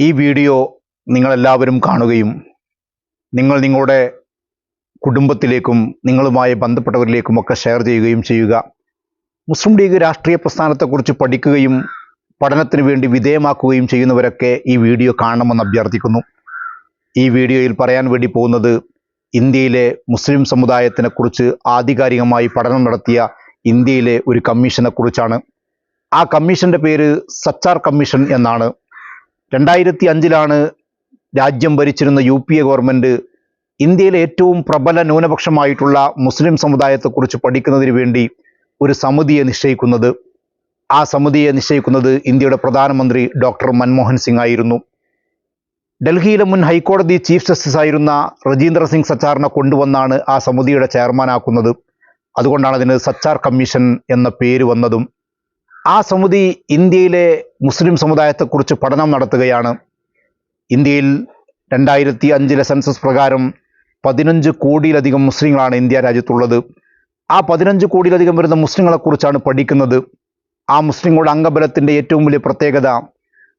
ഈ വീഡിയോ നിങ്ങളെല്ലാവരും കാണുകയും നിങ്ങൾ നിങ്ങളുടെ കുടുംബത്തിലേക്കും നിങ്ങളുമായി ബന്ധപ്പെട്ടവരിലേക്കുമൊക്കെ ഷെയർ ചെയ്യുകയും ചെയ്യുക. മുസ്ലിം ലീഗ് രാഷ്ട്രീയ പ്രസ്ഥാനത്തെക്കുറിച്ച് പഠിക്കുകയും പഠനത്തിന് വേണ്ടി വിധേയമാക്കുകയും ചെയ്യുന്നവരൊക്കെ ഈ വീഡിയോ കാണണമെന്ന് അഭ്യർത്ഥിക്കുന്നു. ഈ വീഡിയോയിൽ പറയാൻ വേണ്ടി പോകുന്നത് ഇന്ത്യയിലെ മുസ്ലിം സമുദായത്തിനെക്കുറിച്ച് ആധികാരികമായി പഠനം നടത്തിയ ഇന്ത്യയിലെ ഒരു കമ്മീഷനെക്കുറിച്ചാണ്. ആ കമ്മീഷന്റെ പേര് സച്ചാർ കമ്മീഷൻ എന്നാണ്. രണ്ടായിരത്തി അഞ്ചിലാണ് രാജ്യം ഭരിച്ചിരുന്ന യു പി എ ഗവൺമെന്റ് ഇന്ത്യയിലെ ഏറ്റവും പ്രബല ന്യൂനപക്ഷമായിട്ടുള്ള മുസ്ലിം സമുദായത്തെക്കുറിച്ച് പഠിക്കുന്നതിന് വേണ്ടി ഒരു സമിതിയെ നിശ്ചയിക്കുന്നത്. ആ സമിതിയെ നിശ്ചയിക്കുന്നത് ഇന്ത്യയുടെ പ്രധാനമന്ത്രി ഡോക്ടർ മൻമോഹൻ സിംഗ് ആയിരുന്നു. ഡൽഹിയിലെ മുൻ ഹൈക്കോടതി ചീഫ് ജസ്റ്റിസ് ആയിരുന്ന രജീന്ദ്ര സിംഗ് സച്ചാറിനെ കൊണ്ടുവന്നാണ് ആ സമിതിയുടെ ചെയർമാനാക്കുന്നത്. അതുകൊണ്ടാണ് അതിന് സച്ചാർ കമ്മീഷൻ എന്ന പേര് വന്നതും. ആ സമിതി ഇന്ത്യയിലെ മുസ്ലിം സമുദായത്തെക്കുറിച്ച് പഠനം നടത്തുകയാണ്. ഇന്ത്യയിൽ രണ്ടായിരത്തി അഞ്ചിലെ സെൻസസ് പ്രകാരം പതിനഞ്ച് കോടിയിലധികം മുസ്ലിങ്ങളാണ് ഇന്ത്യ രാജ്യത്തുള്ളത്. ആ പതിനഞ്ച് കോടിയിലധികം വരുന്ന മുസ്ലിങ്ങളെക്കുറിച്ചാണ് പഠിക്കുന്നത്. ആ മുസ്ലിങ്ങളുടെ അംഗബലത്തിന്റെ ഏറ്റവും വലിയ പ്രത്യേകത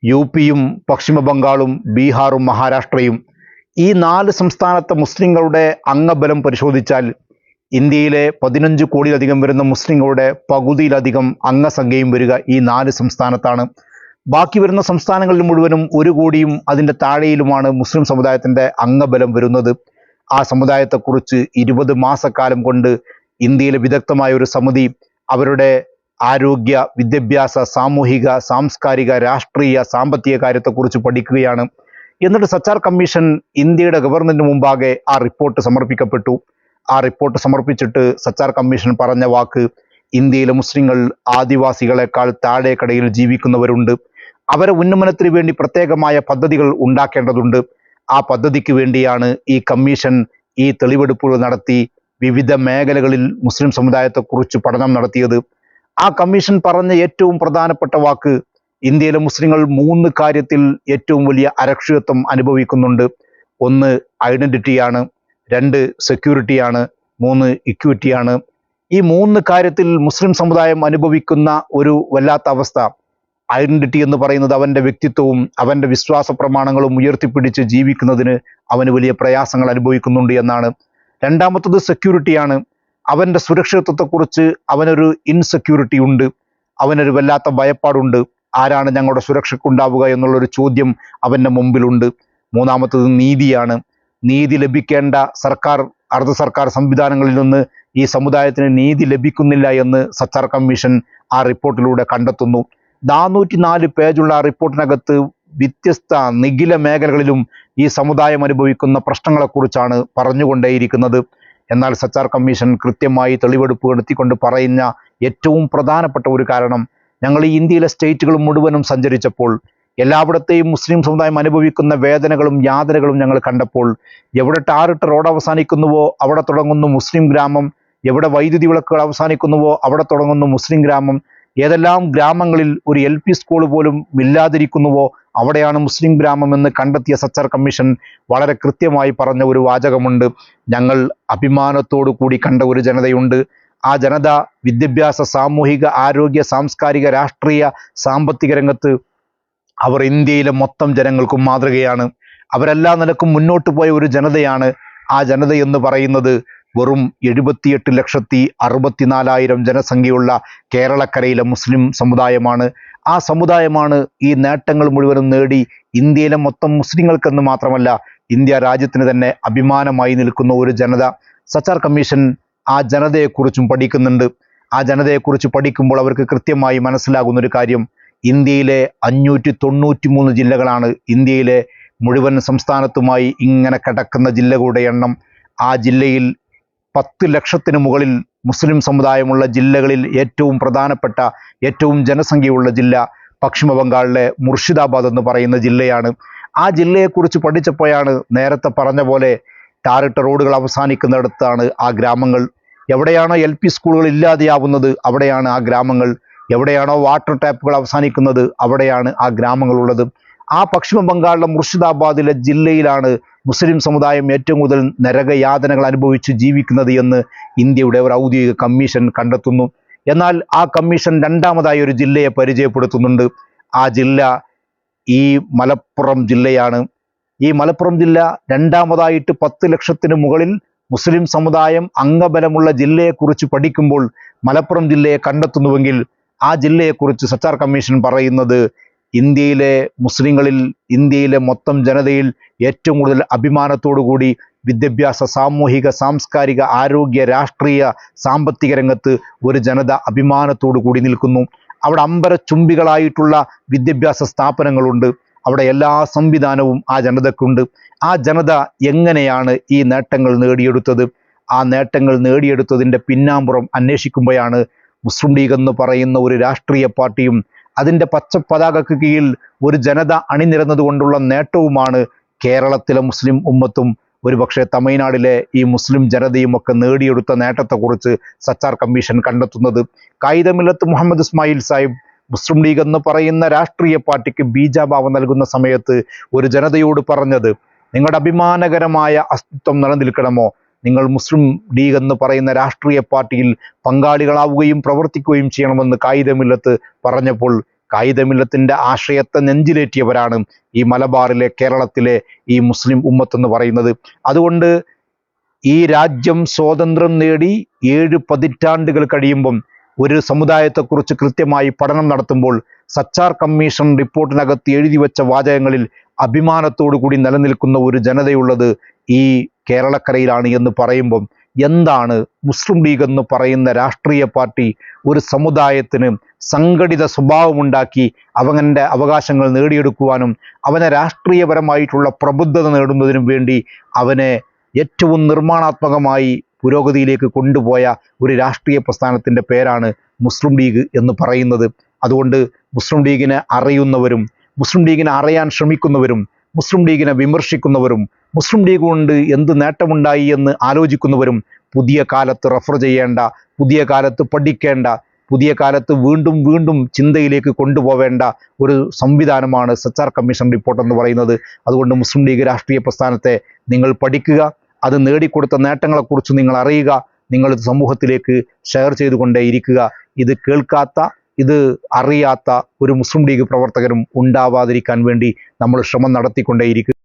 യു പിയും പശ്ചിമ ബംഗാളും ബീഹാറും മഹാരാഷ്ട്രയും ഈ നാല് സംസ്ഥാനത്തെ മുസ്ലിങ്ങളുടെ അംഗബലം പരിശോധിച്ചാൽ ഇന്ത്യയിലെ പതിനഞ്ച് കോടിയിലധികം വരുന്ന മുസ്ലിങ്ങളുടെ പകുതിയിലധികം അംഗസംഖ്യയും വരിക ഈ നാല് സംസ്ഥാനത്താണ്. ബാക്കി വരുന്ന സംസ്ഥാനങ്ങളിൽ മുഴുവനും ഒരു കോടിയും അതിന്റെ താഴെയിലുമാണ് മുസ്ലിം സമുദായത്തിന്റെ അംഗബലം വരുന്നത്. ആ സമുദായത്തെക്കുറിച്ച് ഇരുപത് മാസക്കാലം കൊണ്ട് ഇന്ത്യയിലെ വിദഗ്ധമായ ഒരു സമിതി അവരുടെ ആരോഗ്യ വിദ്യാഭ്യാസ സാമൂഹിക സാംസ്കാരിക രാഷ്ട്രീയ സാമ്പത്തിക കാര്യത്തെക്കുറിച്ച് പഠിക്കുകയാണ്. എന്നിട്ട് സച്ചാർ കമ്മീഷൻ ഇന്ത്യയുടെ ഗവൺമെന്റിന് മുമ്പാകെ ആ റിപ്പോർട്ട് സമർപ്പിക്കപ്പെട്ടു. ആ റിപ്പോർട്ട് സമർപ്പിച്ചിട്ട് സച്ചാർ കമ്മീഷൻ പറഞ്ഞ വാക്ക് ഇന്ത്യയിലെ മുസ്ലിങ്ങൾ ആദിവാസികളെക്കാൾ താഴേക്കടയിൽ ജീവിക്കുന്നവരുണ്ട്. അവരെ ഉന്നമനത്തിന് വേണ്ടി പ്രത്യേകമായ പദ്ധതികൾ ഉണ്ടാക്കേണ്ടതുണ്ട്. ആ പദ്ധതിക്ക് വേണ്ടിയാണ് ഈ കമ്മീഷൻ ഈ തെളിവെടുപ്പുകൾ നടത്തി വിവിധ മേഖലകളിൽ മുസ്ലിം സമുദായത്തെക്കുറിച്ച് പഠനം നടത്തിയത്. ആ കമ്മീഷൻ പറഞ്ഞ ഏറ്റവും പ്രധാനപ്പെട്ട വാക്ക് ഇന്ത്യയിലെ മുസ്ലിങ്ങൾ മൂന്ന് കാര്യത്തിൽ ഏറ്റവും വലിയ അരക്ഷിതത്വം അനുഭവിക്കുന്നുണ്ട്. ഒന്ന് ഐഡന്റിറ്റിയാണ്. രണ്ട് സെക്യൂരിറ്റിയാണ് മൂന്ന് ഇക്വിറ്റിയാണ് ഈ മൂന്ന് കാര്യത്തിൽ മുസ്ലിം സമുദായം അനുഭവിക്കുന്ന ഒരു വല്ലാത്ത അവസ്ഥ. ഐഡന്റിറ്റി എന്ന് പറയുന്നത് അവന്റെ വ്യക്തിത്വവും അവന്റെ വിശ്വാസ പ്രമാണങ്ങളും ഉയർത്തിപ്പിടിച്ച് ജീവിക്കുന്നതിന് അവന് വലിയ പ്രയാസങ്ങൾ അനുഭവിക്കുന്നുണ്ട് എന്നാണ്. രണ്ടാമത്തത് സെക്യൂരിറ്റിയാണ് അവന്റെ സുരക്ഷിതത്വത്തെക്കുറിച്ച് അവനൊരു ഇൻസെക്യൂരിറ്റി ഉണ്ട്. അവനൊരു വല്ലാത്ത ഭയപ്പാടുണ്ട്. ആരാണ് ഞങ്ങളുടെ സുരക്ഷയ്ക്കുണ്ടാവുക എന്നുള്ളൊരു ചോദ്യം അവന്റെ മുമ്പിലുണ്ട്. മൂന്നാമത്തത് നീതിയാണ്. നീതി ലഭിക്കേണ്ട സർക്കാർ അർദ്ധ സർക്കാർ സംവിധാനങ്ങളിൽ നിന്ന് ഈ സമുദായത്തിന് നീതി ലഭിക്കുന്നില്ല എന്ന് സച്ചാർ കമ്മീഷൻ ആ റിപ്പോർട്ടിലൂടെ കണ്ടെത്തുന്നു. നാനൂറ്റി നാല് പേജുള്ള ആ റിപ്പോർട്ടിനകത്ത് വ്യത്യസ്ത നിഖില മേഖലകളിലും ഈ സമുദായം അനുഭവിക്കുന്ന പ്രശ്നങ്ങളെക്കുറിച്ചാണ് പറഞ്ഞുകൊണ്ടേയിരിക്കുന്നത്. എന്നാൽ സച്ചാർ കമ്മീഷൻ കൃത്യമായി തെളിവെടുപ്പ് എടുത്തിക്കൊണ്ട് പറയുന്ന ഏറ്റവും പ്രധാനപ്പെട്ട ഒരു കാരണം ഞങ്ങൾ ഈ ഇന്ത്യയിലെ സ്റ്റേറ്റുകൾ മുഴുവനും സഞ്ചരിച്ചപ്പോൾ എല്ലായിടത്തെയും മുസ്ലിം സമുദായം അനുഭവിക്കുന്ന വേദനകളും യാതനകളും ഞങ്ങൾ കണ്ടപ്പോൾ എവിടെ ടാറിട്ട് റോഡ് അവസാനിക്കുന്നുവോ അവിടെ തുടങ്ങുന്നു മുസ്ലിം ഗ്രാമം എവിടെ വൈദ്യുതി വിളക്കുകൾ അവസാനിക്കുന്നുവോ അവിടെ തുടങ്ങുന്നു മുസ്ലിം ഗ്രാമം ഏതെല്ലാം ഗ്രാമങ്ങളിൽ ഒരു എൽ പി സ്കൂൾ പോലും ഇല്ലാതിരിക്കുന്നുവോ അവിടെയാണ് മുസ്ലിം ഗ്രാമം എന്ന് കണ്ടെത്തിയ സച്ചർ കമ്മീഷൻ വളരെ കൃത്യമായി പറഞ്ഞ ഒരു വാചകമുണ്ട്. ഞങ്ങൾ അഭിമാനത്തോടു കൂടി കണ്ട ഒരു ജനതയുണ്ട്. ആ ജനത വിദ്യാഭ്യാസ സാമൂഹിക ആരോഗ്യ സാംസ്കാരിക രാഷ്ട്രീയ സാമ്പത്തിക രംഗത്ത് അവർ ഇന്ത്യയിലെ മൊത്തം ജനങ്ങൾക്കും മാതൃകയാണ്. അവരെല്ലാ നിലക്കും മുന്നോട്ട് പോയ ഒരു ജനതയാണ് ആ ജനത എന്ന് പറയുന്നത് വെറും എഴുപത്തിയെട്ട് ലക്ഷത്തി അറുപത്തിനാലായിരം ജനസംഖ്യയുള്ള കേരളക്കരയിലെ മുസ്ലിം സമുദായമാണ്. ആ സമുദായമാണ് ഈ നേട്ടങ്ങൾ മുഴുവനും നേടി ഇന്ത്യയിലെ മൊത്തം മുസ്ലിങ്ങൾക്കെന്ന് മാത്രമല്ല ഇന്ത്യ രാജ്യത്തിന് തന്നെ അഭിമാനമായി നിൽക്കുന്ന ഒരു ജനത. സച്ചാർ കമ്മീഷൻ ആ ജനതയെക്കുറിച്ചും പഠിക്കുന്നുണ്ട്. ആ ജനതയെക്കുറിച്ച് പഠിക്കുമ്പോൾ അവർക്ക് കൃത്യമായി മനസ്സിലാകുന്ന ഒരു കാര്യം ഇന്ത്യയിലെ അഞ്ഞൂറ്റി തൊണ്ണൂറ്റി മൂന്ന് ജില്ലകളാണ് ഇന്ത്യയിലെ മുഴുവൻ സംസ്ഥാനത്തുമായി ഇങ്ങനെ കിടക്കുന്ന ജില്ലകളുടെ എണ്ണം. ആ ജില്ലയിൽ പത്ത് ലക്ഷത്തിന് മുകളിൽ മുസ്ലിം സമുദായമുള്ള ജില്ലകളിൽ ഏറ്റവും പ്രധാനപ്പെട്ട ഏറ്റവും ജനസംഖ്യയുള്ള ജില്ല പശ്ചിമ ബംഗാളിലെ മുർഷിദാബാദ് എന്ന് പറയുന്ന ജില്ലയാണ്. ആ ജില്ലയെക്കുറിച്ച് പഠിച്ചപ്പോഴാണ് നേരത്തെ പറഞ്ഞ പോലെ ടാറിട്ട റോഡുകൾ അവസാനിക്കുന്നിടത്താണ് ആ ഗ്രാമങ്ങൾ. എവിടെയാണോ എൽ പി സ്കൂളുകൾ ഇല്ലാതെയാവുന്നത് അവിടെയാണ് ആ ഗ്രാമങ്ങൾ എവിടെയാണോ വാട്ടർ ടാപ്പുകൾ അവസാനിക്കുന്നത് അവിടെയാണ് ആ ഗ്രാമങ്ങളുള്ളത് ആ പശ്ചിമ ബംഗാളിലെ മുർഷിദാബാദിലെ ജില്ലയിലാണ് മുസ്ലിം സമുദായം ഏറ്റവും കൂടുതൽ നരകയാതനകൾ അനുഭവിച്ച് ജീവിക്കുന്നത് എന്ന് ഇന്ത്യയുടെ ഒരു ഔദ്യോഗിക കമ്മീഷൻ കണ്ടെത്തുന്നു. എന്നാൽ ആ കമ്മീഷൻ രണ്ടാമതായി ഒരു ജില്ലയെ പരിചയപ്പെടുത്തുന്നുണ്ട്. ആ ജില്ല ഈ മലപ്പുറം ജില്ലയാണ്. ഈ മലപ്പുറം ജില്ല രണ്ടാമതായിട്ട് പത്ത് ലക്ഷത്തിന് മുകളിൽ മുസ്ലിം സമുദായം അംഗബലമുള്ള ജില്ലയെക്കുറിച്ച് പഠിക്കുമ്പോൾ മലപ്പുറം ജില്ലയെ കണ്ടെത്തുന്നുവെങ്കിൽ ആ ജില്ലയെക്കുറിച്ച് സച്ചാർ കമ്മീഷൻ പറയുന്നത് ഇന്ത്യയിലെ മുസ്ലിങ്ങളിൽ ഇന്ത്യയിലെ മൊത്തം ജനതയിൽ ഏറ്റവും കൂടുതൽ അഭിമാനത്തോടു കൂടി വിദ്യാഭ്യാസ സാമൂഹിക സാംസ്കാരിക ആരോഗ്യ രാഷ്ട്രീയ സാമ്പത്തിക രംഗത്ത് ഒരു ജനത അഭിമാനത്തോടു കൂടി നിൽക്കുന്നു. അവിടെ അമ്പര ചുംബികളായിട്ടുള്ള വിദ്യാഭ്യാസ സ്ഥാപനങ്ങളുണ്ട്. അവിടെ എല്ലാ സംവിധാനവും ആ ജനതക്കുണ്ട്. ആ ജനത എങ്ങനെയാണ് ഈ നേട്ടങ്ങൾ നേടിയെടുത്തത്? ആ നേട്ടങ്ങൾ നേടിയെടുത്തതിന്റെ പിന്നാമ്പുറം അന്വേഷിക്കുമ്പോഴാണ് മുസ്ലിം ലീഗ് എന്ന് പറയുന്ന ഒരു രാഷ്ട്രീയ പാർട്ടിയും അതിന്റെ പച്ച പതാകക്ക് കീഴിൽ ഒരു ജനത അണിനിരന്നത് കൊണ്ടുള്ള നേട്ടവുമാണ് കേരളത്തിലെ മുസ്ലിം ഉമ്മത്തും ഒരുപക്ഷെ തമിഴ്നാടിലെ ഈ മുസ്ലിം ജനതയും ഒക്കെ നേടിയെടുത്ത നേട്ടത്തെക്കുറിച്ച് സച്ചാർ കമ്മീഷൻ കണ്ടെത്തുന്നത്. കായികമില്ലത്ത് മുഹമ്മദ് ഇസ്മായിൽ സാഹിബ് മുസ്ലിം ലീഗ് എന്ന് പറയുന്ന രാഷ്ട്രീയ പാർട്ടിക്ക് ബീജാഭാവം നൽകുന്ന സമയത്ത് ഒരു ജനതയോട് പറഞ്ഞത് നിങ്ങളുടെ അഭിമാനകരമായ അസ്തിത്വം നിലനിൽക്കണമോ? നിങ്ങൾ മുസ്ലിം ലീഗ് എന്ന് പറയുന്ന രാഷ്ട്രീയ പാർട്ടിയിൽ പങ്കാളികളാവുകയും പ്രവർത്തിക്കുകയും ചെയ്യണമെന്ന് കായികമില്ലത്ത് പറഞ്ഞപ്പോൾ കായികമില്ലത്തിന്റെ ആശയത്തെ നെഞ്ചിലേറ്റിയവരാണ് ഈ മലബാറിലെ കേരളത്തിലെ ഈ മുസ്ലിം ഉമ്മത്ത് എന്ന് പറയുന്നത്. അതുകൊണ്ട് ഈ രാജ്യം സ്വാതന്ത്ര്യം നേടി ഏഴ് പതിറ്റാണ്ടുകൾ കഴിയുമ്പം ഒരു സമുദായത്തെക്കുറിച്ച് കൃത്യമായി പഠനം നടത്തുമ്പോൾ സച്ചാർ കമ്മീഷൻ റിപ്പോർട്ടിനകത്ത് എഴുതി വെച്ച വാചകങ്ങളിൽ അഭിമാനത്തോടു കൂടി നിലനിൽക്കുന്ന ഒരു ജനതയുള്ളത് ഈ കേരളക്കരയിലാണ് എന്ന് പറയുമ്പം എന്താണ് മുസ്ലിം ലീഗ് എന്ന് പറയുന്ന രാഷ്ട്രീയ പാർട്ടി ഒരു സമുദായത്തിന് സംഘടിത സ്വഭാവമുണ്ടാക്കി അവന്റെ അവകാശങ്ങൾ നേടിയെടുക്കുവാനും അവനെ രാഷ്ട്രീയപരമായിട്ടുള്ള പ്രബുദ്ധത നേടുന്നതിനും വേണ്ടി അവനെ ഏറ്റവും നിർമ്മാണാത്മകമായി പുരോഗതിയിലേക്ക് കൊണ്ടുപോയ ഒരു രാഷ്ട്രീയ പ്രസ്ഥാനത്തിന്റെ പേരാണ് മുസ്ലിം ലീഗ് എന്ന് പറയുന്നത്. അതുകൊണ്ട് മുസ്ലിം ലീഗിനെ അറിയുന്നവരും മുസ്ലിം ലീഗിനെ അറിയാൻ ശ്രമിക്കുന്നവരും മുസ്ലിം ലീഗിനെ വിമർശിക്കുന്നവരും മുസ്ലിം ലീഗ് കൊണ്ട് എന്ത് നേട്ടമുണ്ടായി എന്ന് ആലോചിക്കുന്നവരും പുതിയ കാലത്ത് റെഫർ ചെയ്യേണ്ട പുതിയ കാലത്ത് പഠിക്കേണ്ട പുതിയ കാലത്ത് വീണ്ടും വീണ്ടും ചിന്തയിലേക്ക് കൊണ്ടുപോവേണ്ട ഒരു സംവിധാനമാണ് സച്ചാർ കമ്മീഷൻ റിപ്പോർട്ട് എന്ന് പറയുന്നത്. അതുകൊണ്ട് മുസ്ലിം ലീഗ് രാഷ്ട്രീയ പ്രസ്ഥാനത്തെ നിങ്ങൾ പഠിക്കുക അത് നേടിക്കൊടുത്ത നേട്ടങ്ങളെക്കുറിച്ച് നിങ്ങൾ അറിയുക നിങ്ങൾ സമൂഹത്തിലേക്ക് ഷെയർ ചെയ്തുകൊണ്ടേയിരിക്കുക. ഇത് കേൾക്കാത്ത ഇത് അറിയാത്ത ഒരു മുസ്ലിം ലീഗ് പ്രവർത്തകരും ഉണ്ടാവാതിരിക്കാൻ വേണ്ടി നമ്മൾ ശ്രമം നടത്തിക്കൊണ്ടേയിരിക്കുക